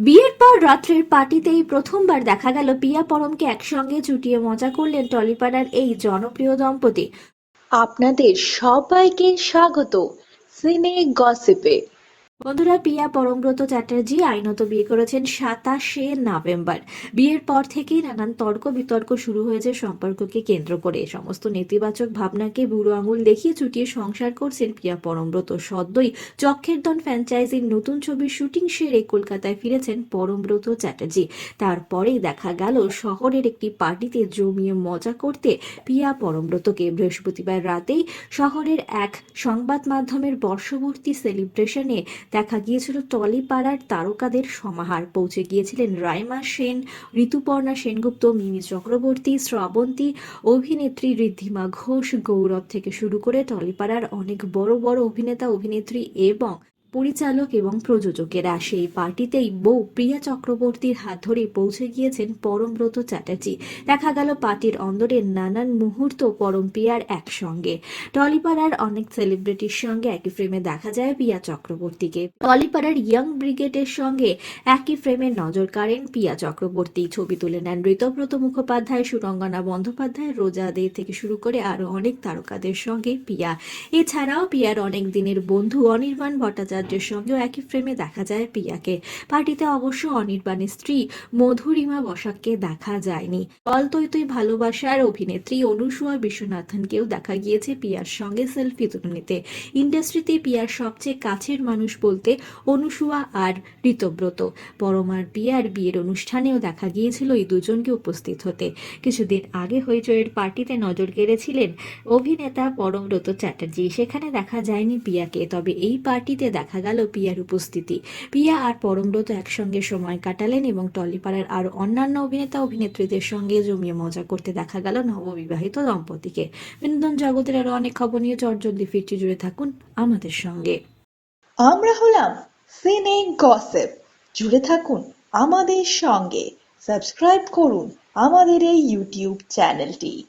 বিয়ের পর রাত্রের পার্টিতেই প্রথমবার দেখা গেল পিয়া পরমকে একসঙ্গে জুটিয়ে মজা করলেন টলিপাড়ার এই জনপ্রিয় দম্পতি। আপনাদের সবাইকে স্বাগত। সিনে গসিপে। বন্ধুরা, পিয়া পরমব্রত চ্যাটার্জি আইনত বিয়ে করেছেন সাতাশে নভেম্বর। বিয়ের পর থেকেই নানান তর্ক বিতর্ক শুরু হয়েছে সম্পর্ককে কেন্দ্র করে। সমস্ত নেতিবাচক ভাবনাকে বুড়ো আঙুল দেখিয়ে চুটিয়ে সংসার করছেন পিয়া পরমব্রত। সদ্যই চক্ষের দন ফ্র্যাঞ্চাইজির নতুন ছবির শুটিং সেরে কলকাতায় ফিরেছেন পরমব্রত চ্যাটার্জি। তারপরেই দেখা গেল শহরের একটি পার্টিতে জমিয়ে মজা করতে পিয়া পরমব্রতকে। বৃহস্পতিবার রাতেই শহরের এক সংবাদ মাধ্যমের বর্ষবর্তী সেলিব্রেশনে দেখা গিয়েছিল টলিপাড়ার তারকাদের সমাহার। পৌঁছে গিয়েছিলেন রাইমা সেন, ঋতুপর্ণা সেনগুপ্ত, মিমি চক্রবর্তী, শ্রাবন্তী, অভিনেত্রী ঋদ্ধিমা ঘোষ, গৌরব থেকে শুরু করে টলিপাড়ার অনেক বড় বড় অভিনেতা, অভিনেত্রী এবং পরিচালক এবং প্রযোজকেরা সেই পার্টিতেই বউ প্রিয়া চক্রবর্তীর হাত ধরে পৌঁছে গিয়েছেন পরমব্রত চ্যাটার্জি। দেখা গেল পার্টির অন্দরের নানান মুহূর্ত পরম পিয়ার একসঙ্গে। টলিপাড়ার অনেক সেলিব্রিটির সঙ্গে একই ফ্রেমে দেখা যায় পিয়া চক্রবর্তীকে। টলিপাড়ার ইয়াং ব্রিগেডের সঙ্গে একই ফ্রেমে নজর কাড়েন পিয়া চক্রবর্তী। ছবি তুলে নেন ঋতব্রত মুখোপাধ্যায়, সুরঙ্গনা বন্দ্যোপাধ্যায়, রোজা দে থেকে শুরু করে আরও অনেক তারকাদের সঙ্গে পিয়া এছাড়াও পিয়ার অনেক দিনের বন্ধু অনির্বাণ ভট্টাচার্যের সঙ্গেও একই ফ্রেমে দেখা যায় পিয়াকে পার্টিতে অবশ্য অনির্বাণের স্ত্রী মধুরিমা বসাককে দেখা যায়নি। অলতৈতই ভালোবাসার অভিনেত্রী অনুসুয়া বিশ্বনাথনকেও দেখা গিয়েছে পিয়ার সঙ্গে সেলফি তুলে নিতে। ইন্ডাস্ট্রিতে পিয়ার সবচেয়ে কাছের মানুষ বলতে অনুসুয়া আর ঋতব্রত। পরমার পিয়ার বিয়ের অনুষ্ঠানেও দেখা গিয়েছিল এই দুজনকে উপস্থিত হতে। কিছুদিন আগে হইচয়ের পার্টিতে নজর কেড়েছিলেন অভিনেতা পরমব্রত চ্যাটার্জি। সেখানে দেখা যায়নি পিয়াকে তবে এই পার্টিতে দেখা গেল পিয়ার উপস্থিতি। পিয়া আর পরমব্রত একসঙ্গে সময় কাটালেন এবং টলিপাড়ার আর অন্যান্য অভিনেতা, অভিনেত্রীদের সঙ্গে জমিয়ে মজা করতে দেখা গেল নববিবাহিত দম্পতিকে। বিনোদন জগতের আরও অনেক খবর নিয়ে চটজলদি ফিরটি জুড়ে থাকুন আমাদের সঙ্গে। আমরা হলাম সিনে গসিপ। জুড়ে থাকুন আমাদের সঙ্গে। সাবস্ক্রাইব করুন আমাদের এই ইউটিউব চ্যানেলটি।